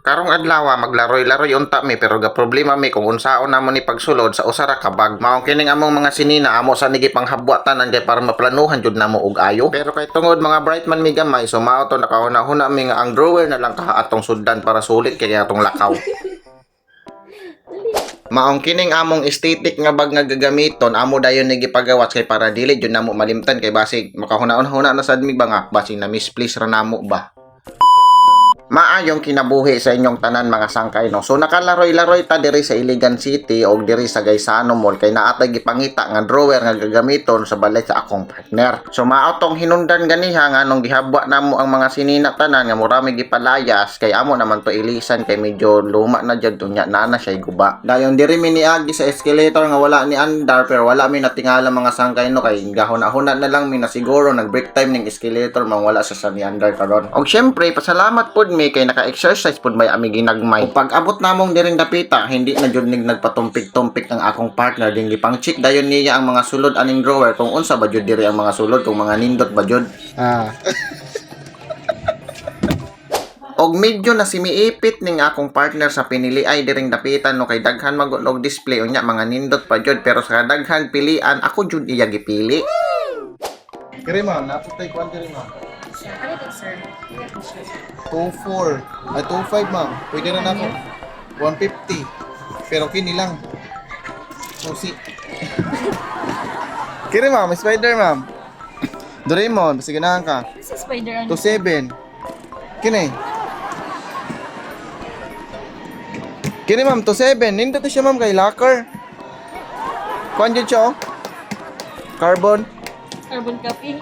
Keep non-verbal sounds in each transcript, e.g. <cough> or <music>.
Karong adlaw maglaroy-laroy unta mi pero ga problema mi kung unsaon namo ni pagsulod sa usara ka bag. Mao kining among mga sinina amo sa nigi panghabwatan kay para maplanuhan jud namo og ayo. Pero kay tungod mga bright man mi gamay so mao to nakahuna-huna mi nga ang drawer na lang kaha atong suddan para sulit kay atong lakaw. <laughs> Maong kining among aesthetic nga bag nga gagamiton amo dayon ni gipagawas kay para dili jud namo malimtan kay basig makahuna-huna na sad mi ba nga basig na misplace ra namo ba. Maayong kinabuhi sa inyong tanan mga sangkay no. So nakalaroy-laroy ta diri sa Iligan City o diri sa Gaisano Mall kay naatay gipangita nga drawer nga gagamiton sa balay sa akong partner. So mao tong hinundan ganiha nga nung gihabwa namo ang mga sinina tanan nga murami gipalayas kay amo naman to ilisan kay medyo luma na jud unya na na siya guba. Dayon diri mi niagi sa escalator nga wala ni andar pero wala mi natingala mga sangkay no kay gahuna-huna na lang mi na siguro nag break time ning escalator man wala sa sa ni andar karon. Og syempre pasalamat pud mi kay naka-exercise pud may ami ginagmay. Ug pag abot namong diring dapita hindi na jud nig nagpatumpik-tumpik ang akong partner ding gipang check dayon niya ang mga sulod aning drawer kung unsa ba jud diri ang mga sulod kung mga nindot ba jud. Ah. <laughs> Og medyo na simiipit ning akong partner sa pinili ay diring dapitan no kay daghan magunog display unya mga nindot pa jud pero sa daghan pilian ako jud iya gipili. Kiri ma'am, naputay ko ang kiri ma'am. Ano ito, sir? 24. Ay, 25 ma'am. Pwede na na ako. 150. Pero kini lang. Susi. <laughs> Kiri ma'am, spider ma'am. Doraemon, basta ganahan ka. This is spider ano? 27. Kini. Kini ma'am, 27. Nindot to siya ma'am kay locker. Kuan dyan siya oh. Carbon. Carbon copy.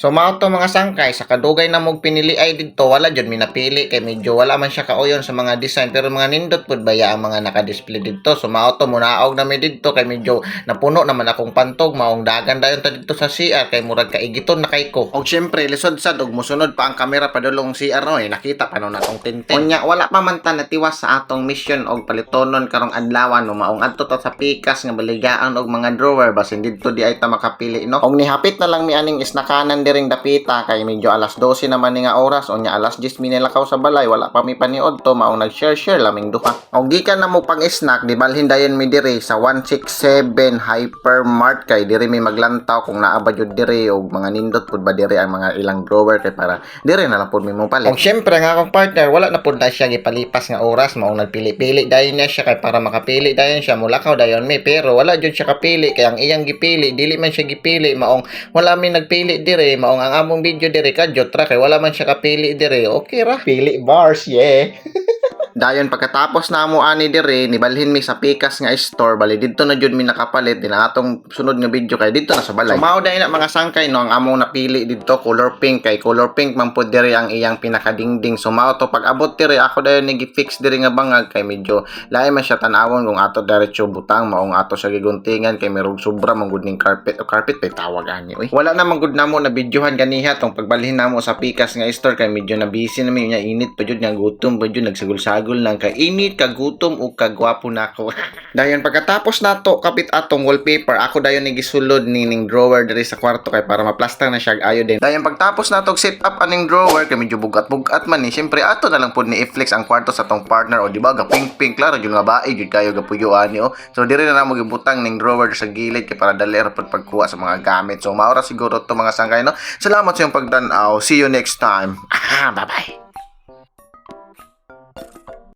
So mao to mga sangkay sa kadugay na mog pinili ay didto wala jud mi napili kay medyo wala man siya kauyon sa mga design pero mga nindot pud baya ang mga naka-display didto. So mao to munaog na mi didto kay medyo napuno naman akong pantog maong dagan dayon ta didto sa CR kay murag kaigiton na kay ko. Og syempre lisod sad og musunod pa ang kamera padulong CR no eh nakita pa no natong tintin. Unya wala pa man ta natiwas sa atong mission og palitonon karong adlawan no maong adto ta sa pikas nga baligaan og mga drawer basin didto di ay ta makapili no. Og nihapit na lang mi aning isnakanan diring dapita kay medyo alas 12 naman ni nga oras unya alas 10 mi nilakaw sa balay wala pa mi paniod to maong nag-share share laming duha. Og gikan na mo pang snack di balhin dayon mi diri sa 167 Hypermart kay diri mi maglantaw kung naa ba jud diri og mga nindot pud ba diri ang mga ilang drawer kay para diri na lang pud mi mo palit. Og syempre nga akong partner wala na pud na siya gipalipas nga oras maong nagpili-pili dayon niya siya kay para makapili dayon siya mulakaw dayon mi pero wala jud siya kapili kay ang iyang gipili dili man siya gipili maong wala mi nagpili diri maong ang among video diri kadyo tra kay wala man siya kapili diri. Okay ra. Pili bars yeah <laughs> Dayon pagkatapos na mo ani dire nibalhin mi sa Pikas nga store bali didto na jud mi nakapalit din atong sunod nga video kay didto na sa balay. So, mao na mga sangkay no ang among napili didto color pink kay color pink man pud dire ang iyang pinakadingding. So mao to pag abot dire ako dayon nigi-fix dire nga bangag kay medyo lain man siya tan-awon kung ato diretso butang maong ato sa giguntingan kay merong sobra man gud ning carpet o carpet pay tawag ani oy. Wala na man gud namo na videohan ganiha tong pagbalhin namo sa Pikas nga store kay medyo na busy na mi nya init pa jud nga gutom pa jud nagsagol-sagol lang kay init kagutom ug kagwapo nako. <laughs> dayon pagkatapos nato kapit atong wallpaper ako dayon ni gisulod ni ning drawer diri sa kwarto kay para maplaster na siya ayo din. Dayon pagtapos nato set up aning drawer kay medyo bugat-bugat man ni syempre ato na lang pud ni i-flex ang kwarto sa tong partner o di ba ga pink pink klaro jud nga bae jud kayo gapuyuan niyo. So diri na namo gibutang ning drawer sa gilid kay para dali pud pagkuha sa mga gamit. So maura siguro to mga sangkay no. Salamat sa iyong pagdan-aw. See you next time. <laughs> Ah, bye-bye.